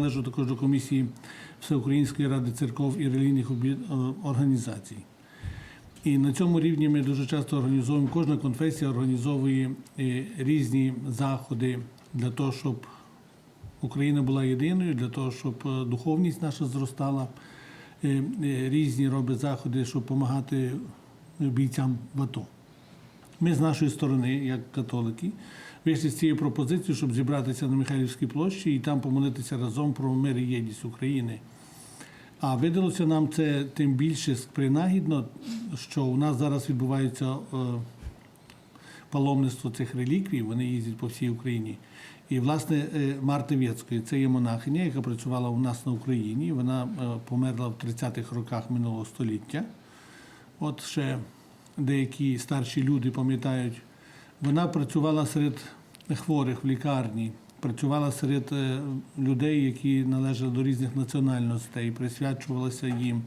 Належу також до комісії Всеукраїнської ради церков і релігійних е, організацій. І на цьому рівні ми дуже часто організовуємо, кожна конфесія організовує е, різні заходи для того, щоб Україна була єдиною, для того, щоб е, духовність наша зростала. Різні робить заходи, щоб допомагати бійцям в АТО. Ми з нашої сторони, як католики, вийшли з цією пропозицією, щоб зібратися на Михайлівській площі і там помолитися разом про мир і єдність України. А видалося нам це тим більше принагідно, що у нас зараз відбувається е, паломництво цих реліквій, вони їздять по всій Україні. І, власне, е, Марта Вєцької, це є монахиня, яка працювала у нас на Україні. Вона е, померла в 30-х роках минулого століття. От ще деякі старші люди пам'ятають, вона працювала серед хворих в лікарні, працювала серед е, людей, які належали до різних національностей, присвячувалася їм.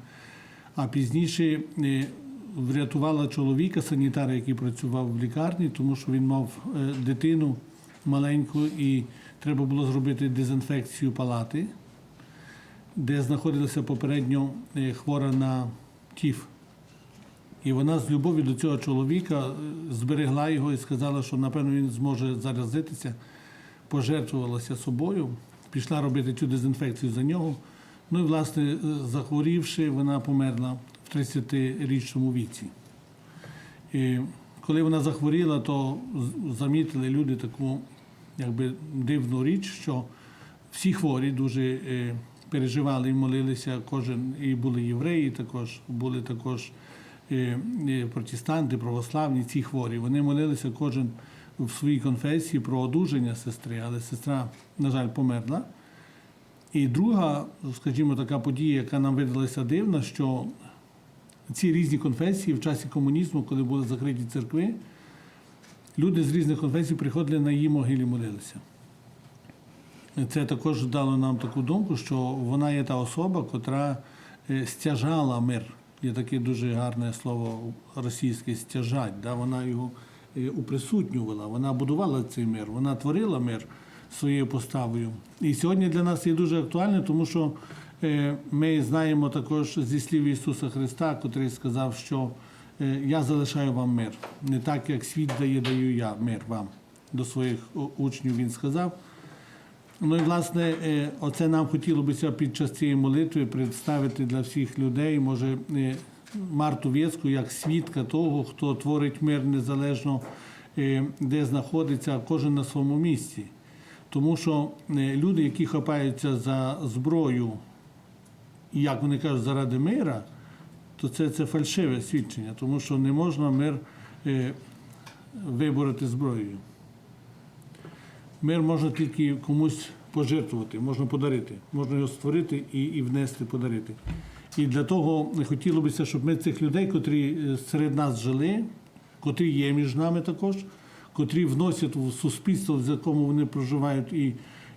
А пізніше е, врятувала чоловіка, санітара, який працював в лікарні, тому що він мав е, дитину маленьку і треба було зробити дезінфекцію палати, де знаходилася попередньо хвора на тіф. І вона з любов'ю до цього чоловіка е, зберегла його і сказала, що напевно він зможе заразитися, пожертвувалася собою, пішла робити цю дезінфекцію за нього. Ну і, власне, е, захворівши, вона померла в 30-річному віці. І коли вона захворіла, то замітили люди таку якби, дивну річ, що всі хворі дуже е, переживали і молилися, кожен і були євреї, також були також протестанти, православні, ці хворі. Вони молилися кожен в своїй конфесії про одужання сестри, але сестра, на жаль, померла. І друга, скажімо, така подія, яка нам видалася дивна, що ці різні конфесії в часі комунізму, коли були закриті церкви, люди з різних конфесій приходили на її могилі молилися. Це також дало нам таку думку, що вона є та особа, котра е, стяжала мир. Є таке дуже гарне слово російське стяжать. Да? Вона його е, уприсутнювала, вона будувала цей мир, вона творила мир своєю поставою. І сьогодні для нас є дуже актуально, тому що е, ми знаємо також зі слів Ісуса Христа, котрий сказав, що е, я залишаю вам мир. Не так, як світ дає, даю я мир вам. До своїх учнів він сказав. Ну і власне, е, оце нам хотілося б під час цієї молитви представити для всіх людей, може, е, Марту Вєцьку як свідка того, хто творить мир незалежно, е, де знаходиться кожен на своєму місці. Тому що люди, які хапаються за зброю, як вони кажуть, заради мира, то це, це фальшиве свідчення, тому що не можна мир вибороти зброєю. Мир можна тільки комусь пожертвувати, можна подарити, можна його створити і, і внести, подарити. І для того хотілося б, щоб ми цих людей, котрі е, серед нас жили, котрі є між нами також, котрі вносять в суспільство, в якому вони проживають і,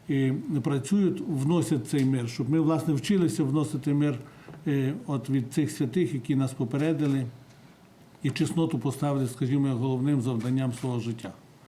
і працюють, вносять цей мир, щоб ми, власне, вчилися вносити мир е, от від цих святих, які нас попередили, і чесноту поставили, скажімо, головним завданням свого життя.